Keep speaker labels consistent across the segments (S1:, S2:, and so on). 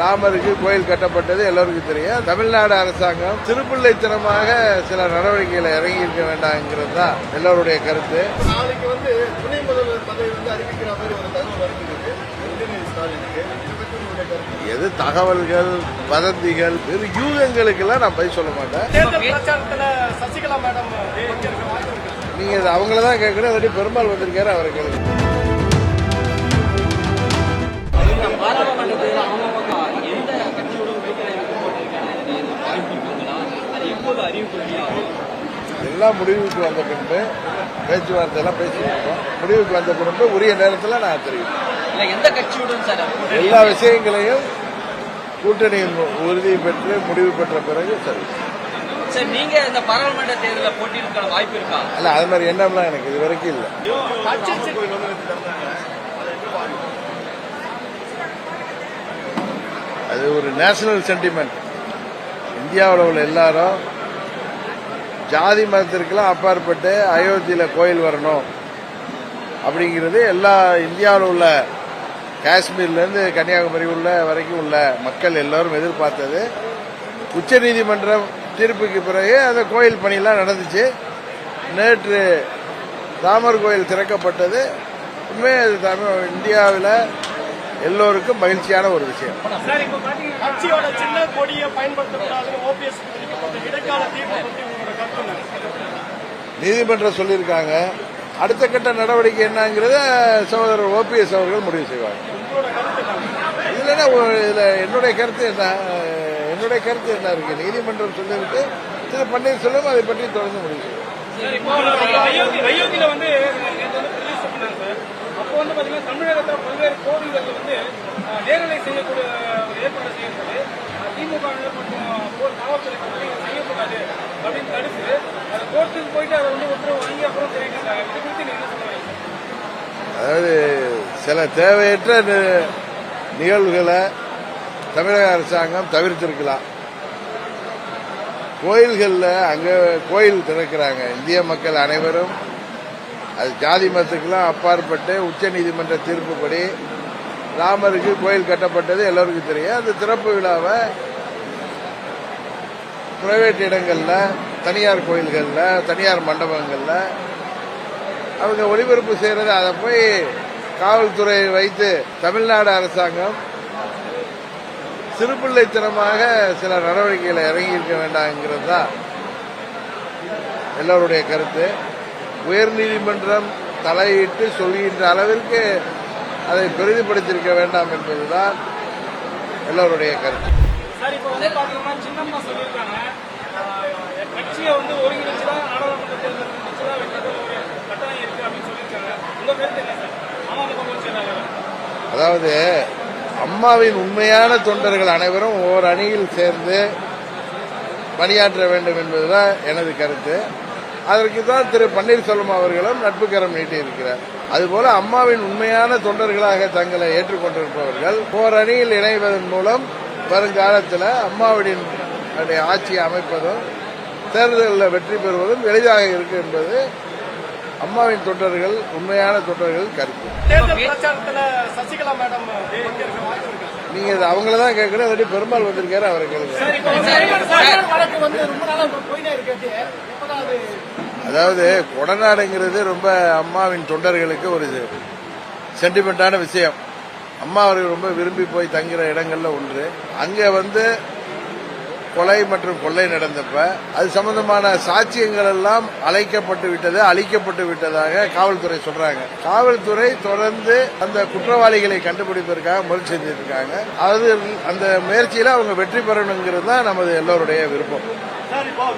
S1: ராமருக்கு கோயில் கட்டப்பட்டது எல்லோருக்கும் தெரியும். தமிழ்நாடு அரசாங்கம் திருப்பிள்ளைத்தனமாக சில நடவடிக்கைகளை இறங்கி இருக்க வேண்டாம்ங்கிறது தான் எல்லோருடைய கருத்து.
S2: நாளைக்கு வந்து துணை முதல்வர் பதவி வந்து அறிவிக்கிற மாதிரி ஒரு தகவல் வருகிறது.
S1: எது தகவல்கள் வதந்திகள் வெறும் யூகங்களுக்கெல்லாம் நான் பதில் சொல்ல மாட்டேன்.
S3: சசிகலா மேடம்
S1: நீங்க அவங்கள தான் கேட்கணும் பெருமாள் வந்திருக்காரு அவரை கேளுங்க. எல்லாம் முடிவுக்கு வந்த பின்பு பேச்சுவார்த்தை எல்லாம் பேசியிருக்கோம். முடிவுக்கு வந்த பின்பு உரிய நேரத்தில் நான் தெரிவிப்பேன்
S4: இல்ல
S1: எல்லா விஷயங்களையும் கூட்டணியின் உறுதி பெற்று முடிவு பெற்ற பிறகு சரி.
S4: சார் நீங்க இந்த பாராளுமன்ற தேர்தலில் போட்டியிருக்கான வாய்ப்பு இருக்கா?
S1: அல்ல அது மாதிரி எண்ணம்லாம் எனக்கு இது வரைக்கும் இல்லை. அது ஒரு நேஷனல் சென்டிமெண்ட் இந்தியாவில் உள்ள எல்லாரும் ஜாதி மதத்திற்கெல்லாம் அப்பாற்பட்டு அயோத்தியில் கோயில் வரணும் அப்படிங்கிறது எல்லா இந்தியாவில் உள்ள காஷ்மீர்லேருந்து கன்னியாகுமரி உள்ள வரைக்கும் உள்ள மக்கள் எல்லோரும் எதிர்பார்த்தது. உச்சநீதிமன்றம் தீர்ப்புக்கு பிறகு அந்த கோயில் பணியெல்லாம் நடந்துச்சு. நேற்று ராமர் கோயில் திறக்கப்பட்டது. உண்மையே அது தமிழ் இந்தியாவில் எல்லோருக்கும் மகிழ்ச்சியான ஒரு விஷயம்.
S3: கட்சியோட சின்ன கொடியை?
S1: நீதிமன்றம் சொல்லியிருக்காங்க. அடுத்த கட்ட நடவடிக்கை என்னங்கிறத சகோதரர் ஓபிஎஸ் அவர்கள் முடிவு செய்வாங்க? இதுல என்ன இதுல என்னுடைய கருத்து என்ன என்னுடைய கருத்து என்ன இருக்கு? நீதிமன்றம் சொல்லியிருக்கு திரு பன்னீர்செல்வம் அதை பற்றி தொடர்ந்து முடிவு செய்வார்
S3: சார், இப்போ அயோத்தி அயோத்தியில வந்து நேத்து வந்து ரிலீஸ் பண்ணாங்க சார் அப்போ வந்து பல்வேறு கோவில்களில் வந்து நேரலை செய்யக்கூடிய ஏற்பாடு செய்யப்பட்டு திமுக மற்றும் காவல்துறை செய்யக்கூடாது அப்படின்னு தடுத்து அது கோர்ட்டுக்கு போயிட்டு அதை வந்து உத்தரவு வாங்கி அப்புறம் தெரிவிக்கிறாங்க இது குறித்து நீங்க என்ன சொல்ல
S1: அதாவது சில தேவையற்ற நிகழ்வுகளை தமிழக அரசாங்கம் தவிர்த்திருக்கலாம். கோயில்களில் அங்கே கோயில் திறக்கிறாங்க. இந்திய மக்கள் அனைவரும் அது ஜாதி மதத்துக்கெல்லாம் அப்பாற்பட்டு உச்ச நீதிமன்ற தீர்ப்புப்படி ராமருக்கு கோயில் கட்டப்பட்டது எல்லோருக்கும் தெரியும். அந்த திறப்பு விழாவை பிரைவேட் இடங்களில் தனியார் கோயில்களில் தனியார் மண்டபங்களில் அவங்க ஒளிபரப்பு செய்கிறது அதை போய் காவல்துறை வைத்து தமிழ்நாடு அரசாங்கம் சிறுபிள்ளைத்தனமாக சில நடவடிக்கைகளை இறங்கி இருக்க வேண்டாம்ங்கிறது தான் எல்லோருடைய கருத்து. உயர்நீதிமன்றம் தலையிட்டு சொல்கின்ற அளவிற்கு அதை பெரிதுபடுத்தியிருக்க வேண்டாம் என்பதுதான் எல்லோருடைய கருத்து. அதாவது அம்மாவின் உண்மையான தொண்டர்கள் அனைவரும் ஓர் அணியில் சேர்ந்து பணியாற்ற வேண்டும் என்பதுதான் எனது கருத்து. அதற்கு தான் திரு பன்னீர்செல்வம் அவர்களும் நட்புக்கரம் நீட்டியிருக்கிறார். அதுபோல அம்மாவின் உண்மையான தொண்டர்களாக தங்களை ஏற்றுக்கொண்டிருப்பவர்கள் ஓர் அணியில் இணைவதன் மூலம் வருங்காலத்தில் அம்மாவின் ஆட்சியை அமைப்பதும் தேர்தலில் வெற்றி பெறுவதும் எளிதாக இருக்கு என்பது அம்மாவின் தொண்டர்கள் உண்மையான தொண்டர்கள் கருத்து நீங்க இது அவங்கள தான் கேட்கணும் இல்லாட்டி பெருமாள் வந்திருக்காரு அவரை கேளுங்க.
S3: சார் இப்போ வந்து வழக்கு வந்து ரொம்ப நாளா போயிட்டே இருக்கு எப்பதான் அது
S1: அதாவது கொடநாடுங்கிறது ரொம்ப அம்மாவின் தொண்டர்களுக்கு ஒரு சென்டிமெண்டான விஷயம். அம்மா அவர்கள் ரொம்ப விரும்பி போய் தங்குற இடங்கள்ல ஒன்று. அங்க வந்து கொலை மற்றும் கொள்ளை நடந்தப்ப அது சம்பந்தமான சாட்சியங்கள் எல்லாம் அழைக்கப்பட்டு விட்டது அழிக்கப்பட்டு விட்டதாக காவல்துறை சொல்றாங்க. காவல்துறை தொடர்ந்து அந்த குற்றவாளிகளை கண்டுபிடிப்பதற்காக முயற்சி செஞ்சுட்டு இருக்காங்க அது அந்த முயற்சியில அவங்க வெற்றி பெறணுங்கிறது தான் நமது எல்லோருடைய விருப்பம்.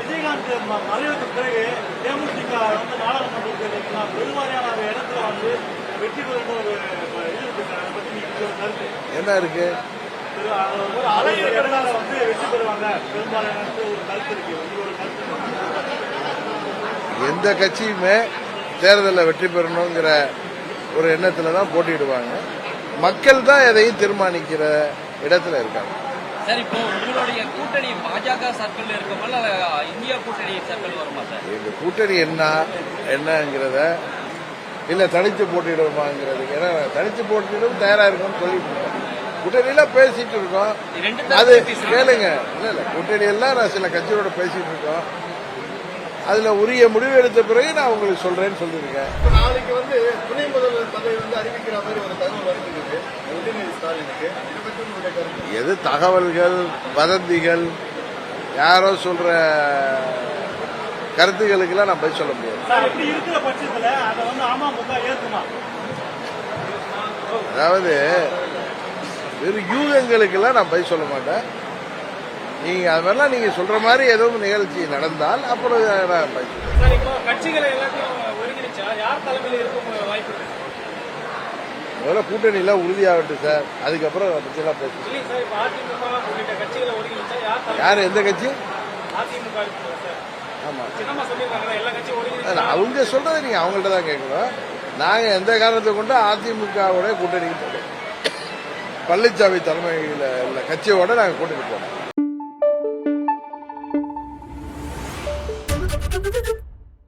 S5: விஜயகாந்த் மறைவுக்கு பிறகு தேமுதிக வந்து நாடாளுமன்றத்தில் பெருவாரியான இடத்துல வந்து வெற்றி பெறும்
S1: என்ன இருக்கு?
S5: ஒரு அலை இடத்துல வந்து வெற்றி பெறுவாங்க பெரும்பாலான ஒரு கருத்து இருக்கு இது ஒரு கருத்து
S1: எந்த கட்சியுமே தேர்தலில் வெற்றி பெறணுங்கிற ஒரு எண்ணத்துல தான் போட்டியிடுவாங்க. மக்கள் தான் எதையும் தீர்மானிக்கிற இடத்துல இருக்காங்க.
S4: சார் இப்போ உங்களுடைய கூட்டணி பாஜக சர்க்கிள் இருக்குமா இல்ல இந்தியா கூட்டணி சர்க்கிள் வருமா சார்?
S1: எங்க கூட்டணி என்ன என்னங்கிறத இல்ல தனித்து போட்டியிடுவோமாங்கிறது ஏன்னா தனித்து போட்டியிடும் தயாரா இருக்கும்னு சொல்லிட்டு இருக்கோம் கூட்டணியில பேசிட்டு இருக்கோம்.
S4: ரெண்டு
S1: அது கேளுங்க. இல்ல இல்ல கூட்டணி எல்லாம் நான் சில கட்சியோட பேசிட்டு இருக்கோம். அதுல உரிய முடிவு எடுத்த பிறகு நான் உங்களுக்கு சொல்றேன்னு சொல்லியிருக்கேன்.
S2: இப்ப நாளைக்கு வந்து துணை முதல்வர் பதவி வந்து அறிவிக்கிற மாதிரி ஒரு தகவல் கருத்து?
S1: எது தகவல்கள் வதந்திகள் யாரோ சொல்ற கருத்துக்களுக்கெல்லாம் நான் பதில் சொல்ல முடியாது. அதாவது வெறும் யூகங்களுக்கெல்லாம் நான் பதில் சொல்ல மாட்டேன். நீங்க அது மாதிரிலாம் நீங்க சொல்ற மாதிரி எதுவும் நிகழ்ச்சி நடந்தால் அப்புறம் நான் பதில் முதல்ல கூட்டணியில உறுதியாகட்டும் சார். அதுக்கப்புறம் அதை பேசுவோம்.
S3: ஒருங்கிணைச்சா யார்
S1: எந்த கட்சி?
S3: அதிமுக இருக்கு சார்.
S1: ஆமா.
S3: சின்னம்மா சொல்லியிருக்காங்க எல்லா கட்சியும்
S1: அது
S3: ஒருங்கிணைச்சா
S1: அவங்க சொல்றதை நீங்க அவங்கள்ட்ட தான் கேட்கணும். நாங்க எந்த காரணத்தை கொண்டு அதிமுகவோட கூட்டணிக்கு போறோம் பழனிசாமி தலைமையில் உள்ள கட்சியோட நாங்கள் கூட்டணி போனோம்